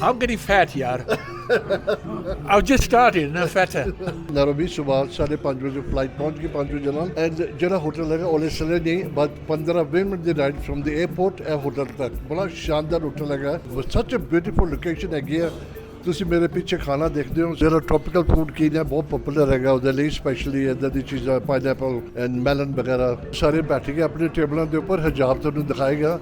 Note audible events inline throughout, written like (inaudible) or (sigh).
I'm getting fat, yaar. I've just started and I'm fatter. Nairobi ਸਵੇਰ ਸਾਢੇ ਪੰਜ ਵਜੇ ਫਲਾਈਟ ਪਹੁੰਚ ਗਈ 5 ਵਜੇ ਨਾਲ ਐਂਡ ਜਿਹੜਾ ਹੋਟਲ ਹੈਗਾ ਉਹਲੇ ਸਲੇ ਨਹੀਂ ਬਟ 15 20 ਮਿੰਟ ਦੀ ਰਾਈਡ ਫਰਮ ਦੀ 에ਅਰਪੋਰਟ ਇਹ ਹੋਟਲ ਤੱਕ ਬੜਾ ਸ਼ਾਨਦਾਰ ਹੋਟਲ ਹੈਗਾ ਸੱਚ ਅ ਬਿਊਟੀਫੁਲ ਲੋਕੇਸ਼ਨ ਹੈਗੀ ਆ ਤੁਸੀਂ ਮੇਰੇ ਪਿੱਛੇ ਖਾਣਾ ਦੇਖਦੇ ਹੋ ਜਿਹੜਾ ਟ੍ਰੋਪੀਕਲ ਫੂਡ ਕੀ ਬਹੁਤ ਪਪੂਲਰ ਹੈਗਾ ਉਹਦੇ ਲਈ ਸਪੈਸ਼ਲੀ ਇਦਾਂ ਦੀ ਚੀਜ਼ਾਂ ਪਾਈਨਐਪਲ ਐਂਡ ਮੈਲਨ ਵਗੈਰਾ ਸਾਰੇ ਬੈਠ ਕੇ ਆਪਣੇ ਟੇਬਲਾਂ ਦੇ ਉੱਪਰ ਹਜਾਬ ਤੁਹਾਨੂੰ ਦਿਖਾਏਗਾ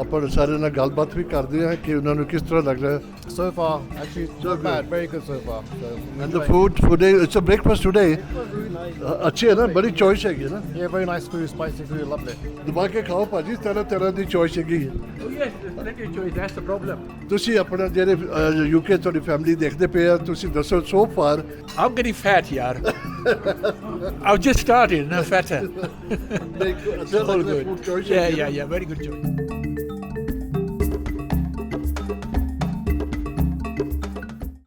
ਆਪਾਂ ਸਾਰੇ ਨਾਲ ਗੱਲਬਾਤ ਵੀ ਕਰਦੇ ਹਾਂ ਕਿ ਉਹਨਾਂ ਨੂੰ ਕਿਸ ਤਰ੍ਹਾਂ ਲੱਗ ਰਿਹਾ So far, actually, So not good. bad. Very good so far. So, and the food today it's a breakfast today ਅੱਛੀ ਹੈ ਨਾ ਬੜੀ ਚੋਇਸ ਹੈਗੀ ਨਾ yeah, very nice food, spicy food, lovely. ਦਬਾ ਕੇ ਖਾਓ ਭਾਜੀ ਤਰ੍ਹਾਂ ਤਰ੍ਹਾਂ ਦੀ ਚੋਇਸ ਹੈਗੀ। Oh, yes, there's plenty of choice. That's the problem. ਤੁਸੀਂ ਆਪਣਾ ਜਿਹੜੇ ਯੂਕੇ ਤੁਹਾਡੀ ਫੈਮਿਲੀ ਦੇਖਦੇ ਪਏ ਆ ਤੁਸੀਂ ਦੱਸੋ so far I'm getting fat, yaar. I've just started and I'm fatter. It's (laughs) all good. Yeah, yeah, yeah. Very good choice.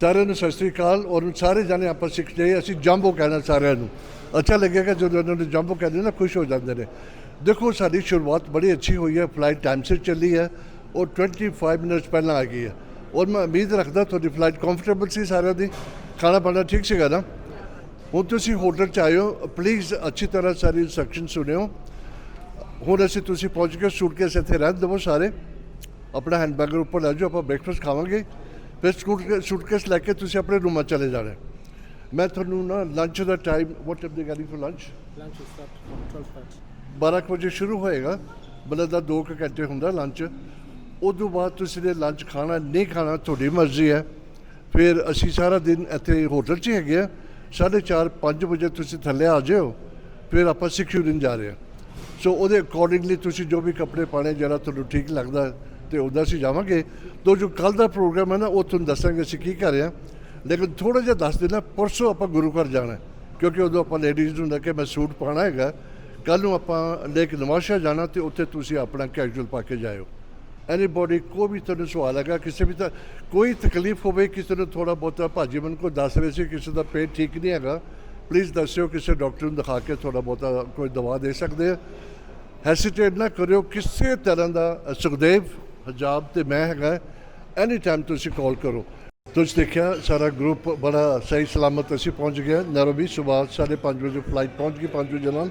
ਸਾਰਿਆਂ ਨੂੰ ਸਤਿ ਸ੍ਰੀ ਅਕਾਲ ਔਰ ਸਾਰੇ ਜਾਣੇ ਆਪਾਂ ਸਿੱਖਦੇ ਅਸੀਂ ਜੰਬੋ ਕਹਿਣਾ ਸਾਰਿਆਂ ਨੂੰ ਅੱਛਾ ਲੱਗੇਗਾ ਜਦੋਂ ਉਹਨਾਂ ਨੂੰ ਜੰਬੋ ਕਹਿੰਦੇ ਨਾ ਖੁਸ਼ ਹੋ ਜਾਂਦੇ ਨੇ ਦੇਖੋ ਸਾਡੀ ਸ਼ੁਰੂਆਤ ਬੜੀ ਅੱਛੀ ਹੋਈ ਹੈ ਫਲਾਈਟ ਟਾਈਮ ਸਿਰ ਚੱਲੀ ਹੈ ਔਰ 25 ਮਿੰਟਸ ਪਹਿਲਾਂ ਆ ਗਈ ਹੈ ਔਰ ਮੈਂ ਉਮੀਦ ਰੱਖਦਾ ਤੁਹਾਡੀ ਫਲਾਈਟ ਕੰਫਰਟੇਬਲ ਸੀ ਸਾਰਿਆਂ ਦੀ ਖਾਣਾ ਪਾਣਾ ਠੀਕ ਸੀਗਾ ਨਾ ਹੁਣ ਤੁਸੀਂ ਹੋਟਲ ਚ ਹੋ ਪਲੀਜ਼ ਅੱਛੀ ਤਰ੍ਹਾਂ ਸਾਰੀ ਇਨਸਟਰਕਸ਼ਨ ਸੁਣਿਓ। ਹੁਣ ਅਸੀਂ ਤੁਸੀਂ ਪਹੁੰਚ ਕੇ ਸੂਟਕੇਸ ਇੱਥੇ ਰਹਿਣ ਦੇਵੋ ਸਾਰੇ। ਆਪਣਾ ਹੈਂਡਬੈਗ ਉੱਪਰ ਲੈ ਜਾਓ ਆਪਾਂ ਬ੍ਰੇਕਫਾਸਟ ਖਾਵਾਂਗੇ। ਫਿਰ ਸੂਟਕੇਸ ਸੂਟਕੇਸ ਲੈ ਕੇ ਤੁਸੀਂ ਆਪਣੇ ਰੂਮਾਂ ਚਲੇ ਜਾਣਾ। ਮੈਂ ਤੁਹਾਨੂੰ ਨਾ lunch the time what time they getting for lunch Lunch will start from 12 12 ਕੁ ਵਜੇ ਸ਼ੁਰੂ ਹੋਏਗਾ। ਮਤਲਬ ਦਾ 2 ਘੰਟੇ ਹੁੰਦਾ ਲੰਚ ਉਦੋਂ ਬਾਅਦ ਤੁਸੀਂ ਨੇ ਲੰਚ ਖਾਣਾ ਨਹੀਂ ਖਾਣਾ ਤੁਹਾਡੀ ਮਰਜ਼ੀ ਹੈ। ਫਿਰ ਅਸੀਂ ਸਾਰਾ ਦਿਨ ਇੱਥੇ ਹੋਟਲ 'ਚ ਹੀ ਹੈਗੇ ਆ। 4:30 5 ਵਜੇ ਤੁਸੀਂ ਥੱਲੇ ਆ ਜਾਓ ਫਿਰ ਆਪਾਂ ਸਿਕਿਉਰਿੰਗ ਜਾ ਰਹੇ ਹਾਂ। ਸੋ ਉਹਦੇ ਅਕੋਰਡਿੰਗਲੀ ਤੁਸੀਂ ਜੋ ਵੀ ਕੱਪੜੇ ਪਾਣੇ ਜਿਹੜਾ ਤੁਹਾਨੂੰ ਠੀਕ ਲੱਗਦਾ ਤੇ ਉਹਦਾ ਅਸੀਂ ਜਾਵਾਂਗੇ। ਤੋ ਜੋ ਕੱਲ ਦਾ ਪ੍ਰੋਗਰਾਮ ਹੈ ਨਾ, ਉਹ ਤੁਹਾਨੂੰ ਦੱਸਾਂਗੇ ਅਸੀਂ ਕੀ ਕਰ ਰਹੇ ਹਾਂ। ਲੇਕਿਨ ਥੋੜਾ ਜਿਹਾ ਦੱਸ ਦੇਣਾ ਪਰਸੋਂ ਆਪਾਂ ਗੁਰੂ ਘਰ ਜਾਣਾ ਕਿਉਂਕਿ ਉਦੋਂ ਆਪਾਂ ਲੇਡੀਜ਼ ਨੂੰ ਲੈ ਕੇ ਮੈਂ ਸੂਟ ਪਾਣਾ ਹੈਗਾ। ਕੱਲ ਨੂੰ ਆਪਾਂ ਲੇਕ ਨਵਾਸ਼ਾ ਜਾਣਾ ਤੇ ਉੱਥੇ ਤੁਸੀਂ ਆਪਣਾ ਕੈਜੂਅਲ ਪਾ ਕੇ ਜਾਇਓ। ਐਨੀਬਾਡੀ ਕੋਈ ਵੀ ਤੁਹਾਨੂੰ ਸਵਾਲ ਹੈਗਾ, ਕਿਸੇ ਵੀ ਤਾਂ ਕੋਈ ਤਕਲੀਫ ਹੋਵੇ, ਕਿਸੇ ਨੂੰ ਥੋੜਾ ਬਹੁਤਾ ਭਾਜੀ ਮਨ ਕੋ ਦੱਸ ਰਹੇ ਸੀ, ਕਿਸੇ ਦਾ ਪੇਟ ਠੀਕ ਨਹੀਂ ਹੈਗਾ ਪਲੀਜ਼ ਦੱਸਿਓ, ਕਿਸੇ ਡਾਕਟਰ ਨੂੰ ਦਿਖਾ ਕੇ ਥੋੜਾ ਬਹੁਤਾ ਕੋਈ ਦਵਾ ਦੇ ਸਕਦੇ ਆ। ਹੈਸੀਟੇਟ ਨਾ ਕਰਿਓ, ਕਿਸੇ ਤਰ੍ਹਾਂ ਦਾ ਸੁਖਦੇਵ ਹਜਾਬ ਤੇ ਮੈਂ ਹੈਗਾ ਐਨੀ ਟਾਈਮ ਤੁਸੀਂ ਕਾਲ ਕਰੋ। ਤੁਸੀਂ ਦੇਖਿਆ, ਸਾਰਾ ਗਰੁੱਪ ਬੜਾ ਸਹੀ ਸਲਾਮਤ ਅਸੀਂ ਪਹੁੰਚ ਗਿਆ ਨੈਰੋਬੀ ਸਵੇਰ ਸਾਢੇ ਪੰਜ ਵਜੇ ਫਲਾਈਟ ਪਹੁੰਚ ਗਈ 5 ਵਜੇ ਨਾਲ।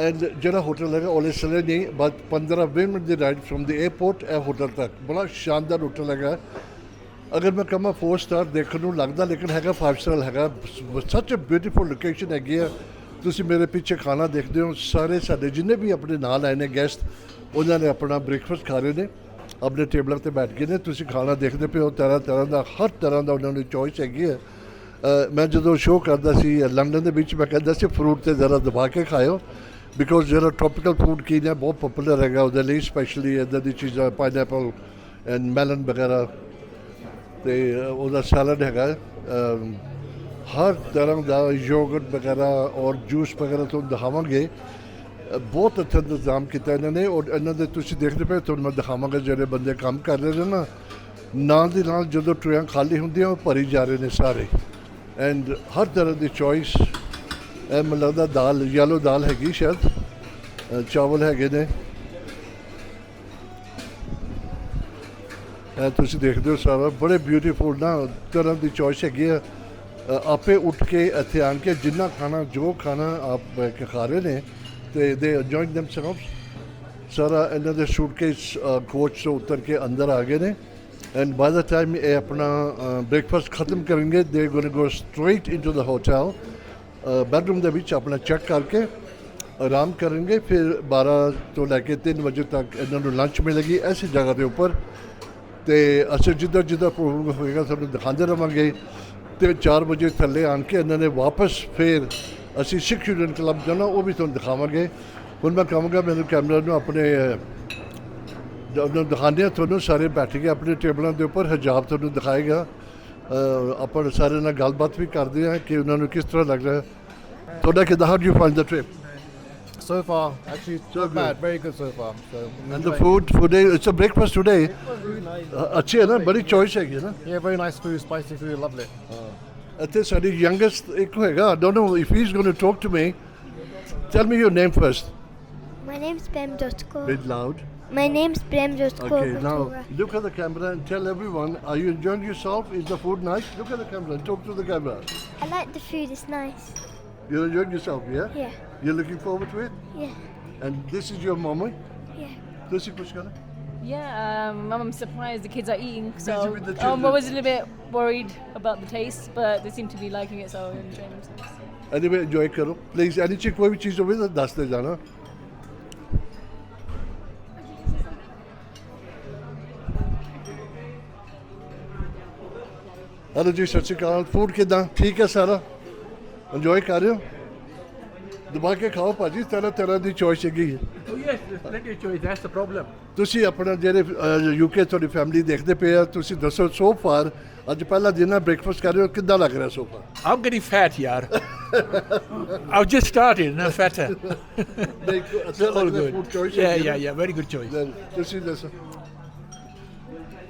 ਐਂਡ ਜਿਹੜਾ ਹੋਟਲ ਹੈਗਾ, ਉਹਲੇ ਸਲੇ ਨਹੀਂ ਬਟ 15 20 ਮਿੰਟ ਦੀ ਰਾਈਡ ਫਰਮ ਦੀ 에ਅਰਪੋਰਟ ਇਹ ਹੋਟਲ ਤੱਕ। ਬੜਾ ਸ਼ਾਨਦਾਰ ਹੋਟਲ ਹੈਗਾ। ਅਗਰ ਮੈਂ ਕਹਾਂ 4 ਸਟਾਰ ਦੇਖਣ ਨੂੰ ਲੱਗਦਾ, ਲੇਕਿਨ ਹੈਗਾ 5 ਸਟਾਰ ਹੈਗਾ। ਸੱਚ ਅ ਬਿਊਟੀਫੁਲ ਲੋਕੇਸ਼ਨ ਹੈਗੀ ਆ। ਤੁਸੀਂ ਮੇਰੇ ਪਿੱਛੇ ਖਾਣਾ ਦੇਖਦੇ ਹੋ। ਸਾਰੇ ਸਾਡੇ ਜਿੰਨੇ ਵੀ ਆਪਣੇ ਨਾਲ ਆਏ ਨੇ ਗੈਸਟ ਉਹਨਾਂ ਨੇ ਆਪਣਾ ਬ੍ਰੇਕਫਾਸਟ ਖਾ ਰਹੇ ਨੇ। ਆਪਣੇ ਟੇਬਲਾਂ ਤੇ ਬੈਠ ਗਏ ਨੇ। ਤੁਸੀਂ ਖਾਣਾ ਦੇਖਦੇ ਪਏ ਹੋ। ਤਰ੍ਹਾਂ ਤਰ੍ਹਾਂ ਦਾ, ਹਰ ਤਰ੍ਹਾਂ ਦਾ ਉਹਨਾਂ ਨੂੰ ਚੋਇਸ ਹੈਗੀ ਹੈ ਮੈਂ ਜਦੋਂ ਸ਼ੋਅ ਕਰਦਾ ਸੀ, ਲੰਡਨ ਦੇ ਵਿੱਚ ਮੈਂ ਕਹਿੰਦਾ ਸੀ ਫਰੂਟ ਤੇ ਜ਼ਰਾ ਦਬਾ ਕੇ ਖਾਇਓ। ਬਿਕੋਜ਼ ਜਿਹੜਾ ਟ੍ਰੋਪੀਕਲ ਫੂਡ ਕੀ ਨੇ ਬਹੁਤ ਪਪੂਲਰ ਹੈਗਾ, ਉਹਦੇ ਲਈ ਸਪੈਸ਼ਲੀ ਇਦਾਂ ਦੀ ਚੀਜ਼ਾਂ ਪਾਈਨਐਪਲ ਐਂਡ ਮੈਲਨ ਵਗੈਰਾ। ਤੇ ਉਹਦਾ ਸੈਲਡ ਹੈਗਾ ਹਰ ਤਰ੍ਹਾਂ ਦਾ ਯੋਗਰਟ ਵਗੈਰਾ ਔਰ ਜੂਸ ਵਗੈਰਾ ਤੁਹਾਨੂੰ ਦਿਖਾਵਾਂਗੇ। ਬਹੁਤ ਅੱਛਾ ਇੰਤਜ਼ਾਮ ਕੀਤਾ ਇਹਨਾਂ ਨੇ, ਔਰ ਇਹਨਾਂ ਦੇ ਤੁਸੀਂ ਦੇਖਦੇ ਪਏ, ਤੁਹਾਨੂੰ ਮੈਂ ਦਿਖਾਵਾਂਗਾ ਜਿਹੜੇ ਬੰਦੇ ਕੰਮ ਕਰ ਰਹੇ ਨੇ ਨਾ। ਨਾਲ ਦੀ ਨਾਲ ਜਦੋਂ ਟਰੇਆਂ ਖਾਲੀ ਹੁੰਦੀਆਂ, ਉਹ ਭਰੀ ਜਾ ਰਹੇ ਨੇ ਸਾਰੇ। ਐਂਡ ਹਰ ਤਰ੍ਹਾਂ ਦੀ ਚੋਇਸ ਇਹ ਮੈਨੂੰ ਲੱਗਦਾ ਦਾਲ ਯੈਲੋ ਦਾਲ ਹੈਗੀ ਸ਼ਾਇਦ। ਚਾਵਲ ਹੈਗੇ ਨੇ। ਇਹ ਤੁਸੀਂ ਦੇਖਦੇ ਹੋ ਸਾਰਾ, ਬੜੇ ਬਿਊਟੀਫੁਲ ਨਾ ਤਰ੍ਹਾਂ ਦੀ ਚੋਇਸ ਹੈਗੀ ਆ। ਆਪੇ ਉੱਠ ਕੇ ਇੱਥੇ ਆਣ ਕੇ ਜਿੰਨਾ ਖਾਣਾ, ਜੋ ਖਾਣਾ ਆਪ ਖਾ ਰਹੇ ਨੇ, ਤੇ ਦੇ enjoying themselves, ਸਾਰਾ ਇਹਨਾਂ ਦੇ ਸੂਟਕੇਸ ਕੋਚ ਤੋਂ ਉਤਰ ਕੇ ਅੰਦਰ ਆ ਗਏ ਨੇ। ਐਂਡ ਬਾਈ ਦਾ ਟਾਈਮ ਇਹ ਆਪਣਾ ਬ੍ਰੇਕਫਾਸਟ ਖਤਮ ਕਰਨਗੇ they going go straight into the hotel bedroom ਦੇ ਵਿੱਚ ਆਪਣਾ ਚੈੱਕ ਕਰਕੇ ਆਰਾਮ ਕਰਨਗੇ, ਫਿਰ 12 ਤੋਂ ਲੈ ਕੇ 3 ਵਜੇ ਤੱਕ ਇਹਨਾਂ ਨੂੰ ਲੰਚ ਮਿਲੇਗੀ ਐਸੀ ਜਗ੍ਹਾ ਦੇ ਉੱਪਰ। ਤੇ ਅਸੀਂ ਜਿੱਦਾਂ ਜਿੱਦਾਂ ਪ੍ਰੋਗਰਾਮ ਹੋਏਗਾ ਤੁਹਾਨੂੰ ਦਿਖਾਉਂਦੇ ਰਵਾਂਗੇ। ਤੇ 4 ਵਜੇ ਥੱਲੇ ਆਣ ਕੇ ਇਹਨਾਂ ਨੇ ਵਾਪਸ ਫਿਰ ਅਸੀਂ ਸਿੱਖ ਸਟੂਡੈਂਟ ਕਲੱਬ ਜਾਣਾ, ਉਹ ਵੀ ਤੁਹਾਨੂੰ ਦਿਖਾਵਾਂਗੇ। ਹੁਣ ਮੈਂ ਕਹਾਂਗਾ, ਮੈਨੂੰ ਕੈਮਰਾ ਨੂੰ ਆਪਣੇ ਜਦੋਂ ਦਿਖਾਉਂਦੇ ਹਾਂ ਤੁਹਾਨੂੰ ਸਾਰੇ ਬੈਠ ਕੇ ਆਪਣੇ ਟੇਬਲਾਂ ਦੇ ਉੱਪਰ ਹਜਾਬ ਤੁਹਾਨੂੰ ਦਿਖਾਏਗਾ। ਆਪਾਂ ਸਾਰੇ ਨਾਲ ਗੱਲਬਾਤ ਵੀ ਕਰਦੇ ਹਾਂ ਕਿ ਉਹਨਾਂ ਨੂੰ ਕਿਸ ਤਰ੍ਹਾਂ ਲੱਗ ਰਿਹਾ ਤੁਹਾਡਾ ਕਿਦਾਂ how do find the trip So far, actually, So not good. bad. Very good so far. So, and the food today it's a breakfast today ਅੱਛੀ ਹੈ ਨਾ ਬੜੀ ਚੋਇਸ ਹੈਗੀ ਹੈ ਨਾ yeah, very nice food, spicy food, lovely. ਇੱਥੇ ਸਾਡੀ youngest ਇੱਕ ਹੋਏਗਾ I don't know if he is going to talk to me tell me your name first My name's Bem Dutko. Bit loud. My name's Prem Just Okay, now look at the camera and tell everyone. Are you enjoying yourself? Is the food nice? Look at the camera and talk to the camera. I like the food, it's nice. You're enjoying yourself, yeah? Yeah. You're looking forward to it? Yeah. And this is your mommy. Yeah. This is Pushkara? Yeah, um, I'm surprised the kids are eating. So with the um, I'm always a little bit worried about the taste, but they seem to be liking it, so enjoying themselves. Anyway, enjoy Karo? Please, any चीज कोई भी चीज़ हो भी दस दे hello ਜੀ ਸਤਿ ਸ਼੍ਰੀ ਅਕਾਲ food ਕਿਦਾਂ ਠੀਕ ਹੈ ਸਾਰਾ ਇੰਜੋਏ ਕਰ ਰਹੇ ਹੋ ਦਬਾ ਕੇ ਖਾਓ ਭਾਜੀ ਤਰ੍ਹਾਂ ਤਰ੍ਹਾਂ ਦੀ ਚੋਇਸ ਹੈਗੀ ਹੈ Oh yes, there's plenty of choice. That's the problem. ਤੁਸੀਂ ਆਪਣਾ ਜਿਹੜੇ ਯੂਕੇ ਤੁਹਾਡੀ ਫੈਮਿਲੀ ਦੇਖਦੇ ਪਏ ਆ ਤੁਸੀਂ ਦੱਸੋ ਸੋ ਫਾਰ ਅੱਜ ਪਹਿਲਾ ਦਿਨ ਹੈ ਬ੍ਰੇਕਫਾਸਟ ਕਰ ਰਹੇ ਹੋ ਕਿੱਦਾਂ ਲੱਗ ਰਿਹਾ so far I'm getting fat, yaar. I've just started and I'm fatter. All good. Food choice Yeah, yeah, yeah. Very good choice. ਤੁਸੀਂ ਦੱਸੋ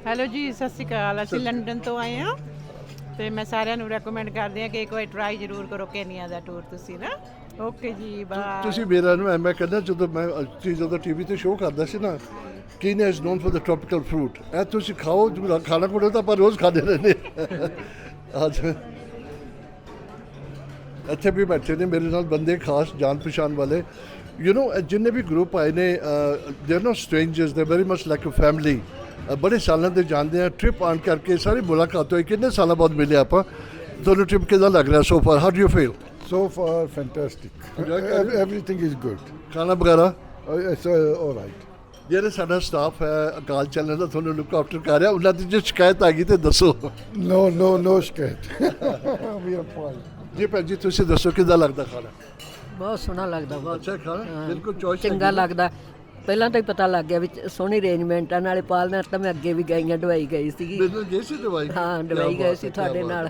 ਹੈਲੋ ਜੀ ਸਤਿ ਸ਼੍ਰੀ ਅਕਾਲ ਅਸੀਂ ਲੰਡਨ ਤੋਂ ਆਏ ਹਾਂ ਤੇ ਮੈਂ ਸਾਰਿਆਂ ਨੂੰ ਰეკਮੈਂਡ ਕਰਦੀ ਹਾਂ ਕਿ ਇੱਕ ਵਾਰ ਟਰਾਈ ਜ਼ਰੂਰ ਕਰੋ ਕੇਨੀਆ ਦਾ ਟੂਰ ਤੁਸੀਂ ਨਾ। ਓਕੇ ਜੀ ਬਾਏ ਤੁਸੀਂ ਮੇਰਾ ਨਾ ਮੈਂ ਕਹਿੰਦਾ ਜਦੋਂ ਮੈਂ ਤੁਸੀਂ ਜਦੋਂ ਟੀਵੀ ਤੇ ਸ਼ੋਅ ਕਰਦਾ ਸੀ ਨਾ Kenya is known for the tropical fruit ਐ ਤੁਸੀਂ ਖਾਓ ਜਿਹੜਾ ਖਾਣਾ ਕੋਲ ਤਾਂ ਆਪਾਂ ਰੋਜ਼ ਖਾਂਦੇ ਰਹਿੰਦੇ ਅੱਜ ਇੱਥੇ ਵੀ ਬੈਠੇ ਨੇ ਮੇਰੇ ਨਾਲ ਬੰਦੇ ਖਾਸ ਜਾਣ ਪਛਾਣ ਵਾਲੇ। ਯੂ نو ਜਿੰਨੇ ਵੀ ਗਰੁੱਪ ਆਏ ਨੇ ਦੇ are no strangers they very much like a family ਬੜੇ ਸਾਲਾਂ ਦੇ ਜਾਣਦੇ ਆ ਟ੍ਰਿਪ ਆਨ ਕਰਕੇ ਸਾਰੀ ਮੁਲਾਕਾਤ ਹੋਈ ਕਿੰਨੇ ਸਾਲਾਂ ਬਾਅਦ ਮਿਲੇ ਆਪਾਂ ਤੁਹਾਨੂੰ ਟ੍ਰਿਪ ਕਿਦਾਂ ਲੱਗ ਰਿਹਾ so far how do you feel. Enjoy Ev- Canada? everything is good. ਖਾਣਾ ਵਗੈਰਾ uh, all right. ਜਿਹੜੇ ਸਾਡਾ ਸਟਾਫ ਹੈ ਅਕਾਲ ਚੈਨਲ ਦਾ ਤੁਹਾਨੂੰ ਲੁੱਕ ਆਫਟਰ ਕਰ ਰਿਹਾ ਉਹਨਾਂ ਦੀ ਜੇ ਸ਼ਿਕਾਇਤ ਆ ਗਈ ਤੇ ਦੱਸੋ No, no, no skate. (laughs) we are fine. ਜੀ ਭੈਣ ਜੀ ਤੁਸੀਂ ਦੱਸੋ ਕਿਦਾਂ ਲੱਗਦਾ ਖਾਣਾ ਬਹੁਤ ਸੋਹਣਾ ਲੱਗਦਾ ਬਹੁਤ ਅੱਛਾ ਖਾਣਾ ਬਿਲਕੁਲ ਚੋਇਸ ਚੰਗਾ ਲੱਗਦਾ ਪਹਿਲਾਂ ਤਾਂ ਹੀ ਪਤਾ ਲੱਗ ਗਿਆ ਵੀ ਸੋਹਣੀ ਅਰੇਂਜਮੈਂਟ ਆ ਨਾਲੇ ਪਾਲਣਾ ਤਾਂ ਮੈਂ ਅੱਗੇ ਵੀ ਗਈਆਂ ਦਵਾਈ ਗਈ ਸੀਗੀ। ਬਿਲਕੁਲ ਸੀ ਦਵਾਈ ਹਾਂ ਦਵਾਈ ਹੈ, ਸੀ ਤੁਹਾਡੇ ਨਾਲ।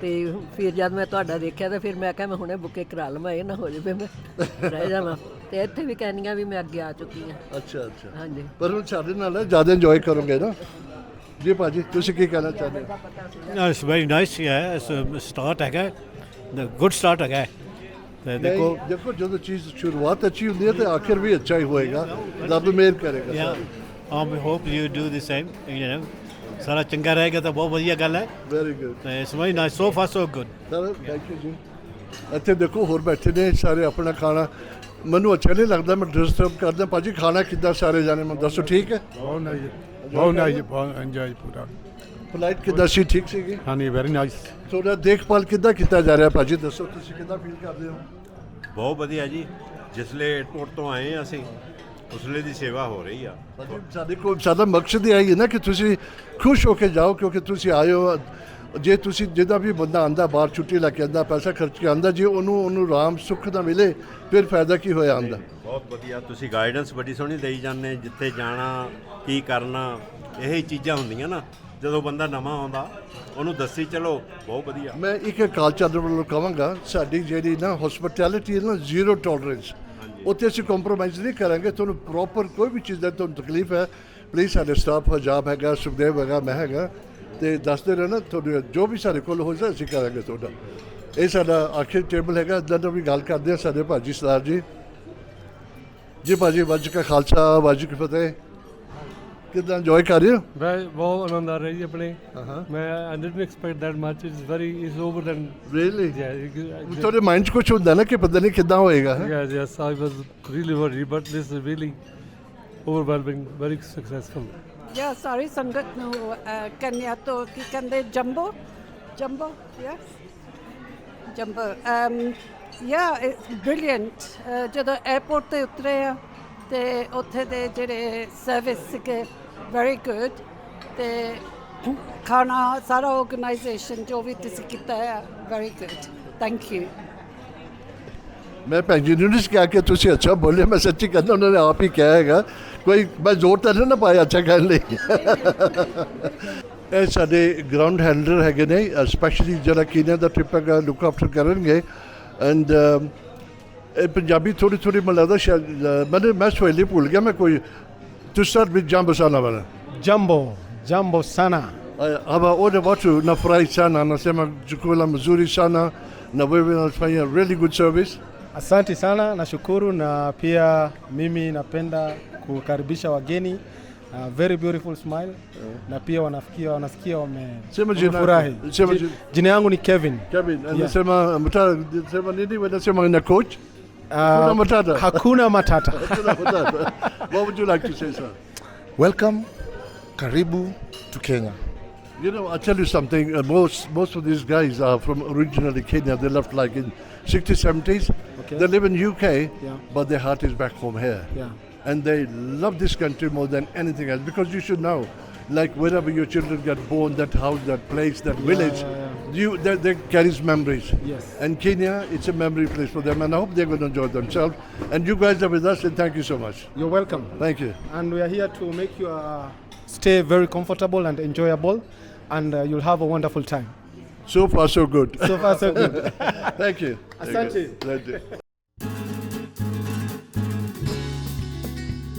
ਤੇ ਫਿਰ ਜਦ ਮੈਂ ਤੁਹਾਡਾ ਦੇਖਿਆ ਤਾਂ ਫਿਰ ਮੈਂ ਕਿਹਾ ਮੈਂ ਹੁਣੇ ਬੁੱਕੇ ਕਰਾ ਲਵਾਂ ਇਹ ਨਾ ਹੋ ਜਾਵੇ ਮੈਂ ਰਹਿ ਜਾਵਾਂ। ਤੇ ਇੱਥੇ ਵੀ ਕਹਿੰਦੀਆਂ ਵੀ ਮੈਂ ਅੱਗੇ ਆ ਚੁੱਕੀ ਹਾਂ। ਅੱਛਾ ਅੱਛਾ। ਹਾਂਜੀ। ਪਰ ਹੁਣ ਸਾਡੇ ਨਾਲ ਜ਼ਿਆਦਾ ਇੰਜੋਏ ਕਰੋਗੇ ਨਾ? ਜੀ ਭਾਜੀ ਤੁਸੀਂ ਕੀ ਕਹਿਣਾ ਚਾਹੁੰਦੇ ਹੋ? Nice, yeah. It's a start ਹੈਗਾ good start ਹੈਗਾ। ਦੇਖੋ ਦੇਖੋ ਜਦੋਂ ਚੀਜ਼ ਸ਼ੁਰੂਆਤ ਅੱਛੀ ਹੁੰਦੀ ਹੈ ਤੇ ਆਖਿਰ ਵੀ ਅੱਛਾ ਹੀ ਹੋਏਗਾ। ਰੱਬ ਮਿਹਰ ਕਰੇਗਾ I'm hope you do the same you know ਸਾਰਾ ਚੰਗਾ ਰਹੇਗਾ ਤਾਂ ਬਹੁਤ ਵਧੀਆ ਗੱਲ ਹੈ। ਵੈਰੀ ਗੁੱਡ ਤੇ ਸਮਝ ਨਾ so far so good thank you ਜੀ ਇੱਥੇ ਦੇਖੋ ਹੋਰ ਬੈਠੇ ਨੇ ਸਾਰੇ ਆਪਣਾ ਖਾਣਾ। ਮੈਨੂੰ ਅੱਛਾ ਨਹੀਂ ਲੱਗਦਾ ਮੈਂ ਡਿਸਟਰਬ ਕਰਦਾ ਭਾਜੀ ਖਾਣਾ ਕਿੱਦਾਂ ਸਾਰੇ ਜਾਣੇ? ਮੈਂ ਦੱਸੋ ਠੀਕ ਹੈ? ਬਹੁਤ ਨਾਈਸ ਬਹੁਤ ਨਾਈਸ ਬਹੁਤ ਇੰਜੋਏ ਪੂਰਾ ਫਲਾਈਟ ਕਿੱਦਾਂ ਸੀ? ਠੀਕ ਸੀਗੀ? Honey, very nice. ਤੁਹਾਡਾ ਦੇਖਭਾਲ ਕਿੱਦਾਂ ਕੀਤਾ ਜਾ ਰਿਹਾ ਭਾਜੀ? ਦੱਸੋ ਤੁਸੀਂ ਕਿੱਦਾਂ ਫੀਲ ਕਰਦੇ ਹੋ? ਬਹੁਤ ਵਧੀਆ ਜੀ। ਜਿਸਲੇ ਏਅਰਪੋਰਟ ਤੋਂ ਆਏ ਹਾਂ ਅਸੀਂ ਉਸਲੇ ਦੀ ਸੇਵਾ ਹੋ ਰਹੀ ਆ। ਭਾਜੀ ਸਾਡੇ ਕੋਲ ਸਾਡਾ ਮਕਸਦ ਇਹ ਹੈ ਨਾ ਕਿ ਤੁਸੀਂ ਖੁਸ਼ ਹੋ ਕੇ ਜਾਓ ਕਿਉਂਕਿ ਤੁਸੀਂ ਆਏ ਹੋ। ਜੇ ਤੁਸੀਂ ਜਿਹਦਾ ਵੀ ਬੰਦਾ ਆਂਦਾ ਬਾਹਰ ਛੁੱਟੀ ਲੈ ਕੇ ਆਂਦਾ ਪੈਸਾ ਖਰਚ ਕੇ ਆਂਦਾ ਜੇ ਉਹਨੂੰ ਉਹਨੂੰ ਆਰਾਮ ਸੁੱਖ ਨਾ ਮਿਲੇ ਫਿਰ ਫਾਇਦਾ ਕੀ ਹੋਇਆ ਆਂਦਾ? ਬਹੁਤ ਵਧੀਆ। ਤੁਸੀਂ ਗਾਈਡੈਂਸ ਬੜੀ ਸੋਹਣੀ ਦੇਈ ਜਾਂਦੇ ਜਿੱਥੇ ਜਾਣਾ ਕੀ ਕਰਨਾ ਇਹ ਚੀਜ਼ਾਂ ਹੁੰਦੀਆਂ ਨਾ। ਜਦੋਂ ਬੰਦਾ ਨਵਾਂ ਆਉਂਦਾ ਉਹਨੂੰ ਦੱਸੀ ਚਲੋ ਬਹੁਤ ਵਧੀਆ। ਮੈਂ ਇੱਕ ਕਾਲ ਚਾਦਰ ਵੱਲੋਂ ਕਹਾਂਗਾ ਸਾਡੀ ਜਿਹੜੀ ਨਾ ਹਸਪਿਟੈਲਿਟੀ ਹੈ ਨਾ ਜ਼ੀਰੋ ਟੋਲਰੈਂਸ ਉੱਥੇ ਅਸੀਂ ਕੰਪਰੋਮਾਈਜ਼ ਨਹੀਂ ਕਰਾਂਗੇ ਤੁਹਾਨੂੰ ਪ੍ਰੋਪਰ ਕੋਈ ਵੀ ਚੀਜ਼ ਦਾ ਤੁਹਾਨੂੰ ਤਕਲੀਫ ਹੈ ਪਲੀਜ਼ ਸਾਡੇ ਸਟਾਫ ਹਜਾਬ ਹੈਗਾ ਸੁਖਦੇਵ ਹੈਗਾ ਮੈਂ ਹੈਗਾ ਤੇ ਦੱਸਦੇ ਰਹਿਣਾ ਤੁਹਾਨੂੰ ਜੋ ਵੀ ਸਾਡੇ ਕੋਲ ਹੋ ਜਾਏ ਅਸੀਂ ਕਰਾਂਗੇ ਤੁਹਾਡਾ। ਇਹ ਸਾਡਾ ਆਖਿਰ ਟੇਬਲ ਹੈਗਾ ਇੱਦਾਂ ਦਾ ਵੀ ਗੱਲ ਕਰਦੇ ਆ ਸਾਡੇ ਭਾਜੀ ਸਰਦਾਰ ਜੀ। ਜੀ ਭਾਜੀ ਵਾਹਿਗੁਰੂ ਕਾ ਖਾਲਸਾ ਵਾਹਿਗੁਰੂ ਕੀ ਫਤਿਹ। ਕਿਦਾਂ ਇੰਜੋਏ ਕਰ ਰਹੇ ਹੋ? ਮੈਂ ਬਹੁਤ ਆਨੰਦ ਆ ਰਿਹਾ ਜੀ ਆਪਣੇ। ਹਾਂ ਮੈਂ I didn't expect that much it's very is over than really ਤੁਹਾਡੇ ਮਾਈਂਡ 'ਚ ਕੁਝ ਹੁੰਦਾ ਨਾ ਕਿ ਪਤਾ ਨਹੀਂ ਕਿੱਦਾਂ ਹੋਏਗਾ yes yes I was really worried but this is really overwhelming very successful. ਯਾ ਸਾਰੀ ਸੰਗਤ ਨੂੰ ਕੈਨੀਆ ਤੋਂ ਕੀ ਕਹਿੰਦੇ ਜੰਬੋ ਜੰਬੋ ਯੈਸ ਜੰਬੋ um ਯਾ ਇਟਸ ਬ੍ਰਿਲੀਅੰਟ ਜਦੋਂ 에어ਪੋਰਟ ਤੇ ਉਤਰੇ ਆ ਤੇ ਉੱਥੇ ਦੇ ਜਿਹੜੇ ਸਰਵਿਸ ਸੀਗੇ ਵੈਰੀ ਗੁੱਡ ਤੇ ਖਾਣਾ, ਸਾਰਾ ਆਰਗੇਨਾਈਜੇਸ਼ਨ ਜੋ ਵੀ ਤੁਸੀਂ ਕੀਤਾ ਹੈ ਵੈਰੀ ਗੁੱਡ ਥੈਂਕ ਯੂ ਮੈਂ ਭੈਣ ਜੀ ਨੂੰ ਨਹੀਂ ਕਿਹਾ ਕਿ ਤੁਸੀਂ ਅੱਛਾ ਬੋਲੇ ਮੈਂ ਸੱਚੀ ਕਹਿੰਦਾ ਉਹਨਾਂ ਨੇ ਆਪ ਹੀ ਕਿਹਾ ਹੈਗਾ। ਕੋਈ ਮੈਂ ਜ਼ੋਰ ਤਾਂ ਨਹੀਂ ਨਾ ਪਾਇਆ ਅੱਛਾ ਕਹਿਣ ਲਈ। ਇਹ ਸਾਡੇ ਗਰਾਊਂਡ ਹੈਂਡਲਰ ਹੈਗੇ ਨੇ ਸਪੈਸ਼ਲੀ ਜਿਹੜਾ ਕੀਨੀਆ ਦਾ ਟ੍ਰਿਪ ਹੈਗਾ ਲੁੱਕ ਆਫਟਰ ਕਰਨਗੇ। ਐਂਡ ਇਹ ਪੰਜਾਬੀ ਥੋੜੀ ਥੋੜੀ ਮੈਨੂੰ ਲੱਗਦਾ ਮੈਂ ਸਵੈਲੀ ਭੁੱਲ ਗਿਆ, ਮੈਂ ਕੋਈ to start with jambo sana bana. Jambo, jambo sana. Hapa wote watu nafurahi sana, anasema chakula mzuri sana na wewe unafanya really good service. Asante sana, nashukuru na pia mimi napenda kukaribisha wageni. Uh, very beautiful smile yeah. na pia wanafikia wanasikia wame Sema jina. wamefurahi. Jina. Jina yangu ni Kevin. Kevin, anasema mtaa sema nini? Wanasema na coach? Uh, Hakuna matata. Hakuna matata. (laughs) Hakuna matata. What would you like to say, sir? Welcome, karibu to Kenya. You know, I'll tell you something. Uh, most most of these guys are from originally Kenya. They left like in 60s, 70s. Okay. They live in UK, Yeah. but their heart is back home here. Yeah. And they love this country more than anything else because you should know, like wherever your children get born, that house, that place, that village, yeah, you that, that carries memories. Yes. And Kenya, it's a memory place for them, and I hope they're going to enjoy themselves. And you guys are with us, and thank you so much. You're welcome. Thank you. And we are here to make your stay very comfortable and enjoyable and uh, you'll have a wonderful time. So far, so good. So far so good. (laughs) Thank you. Asante. Thank you.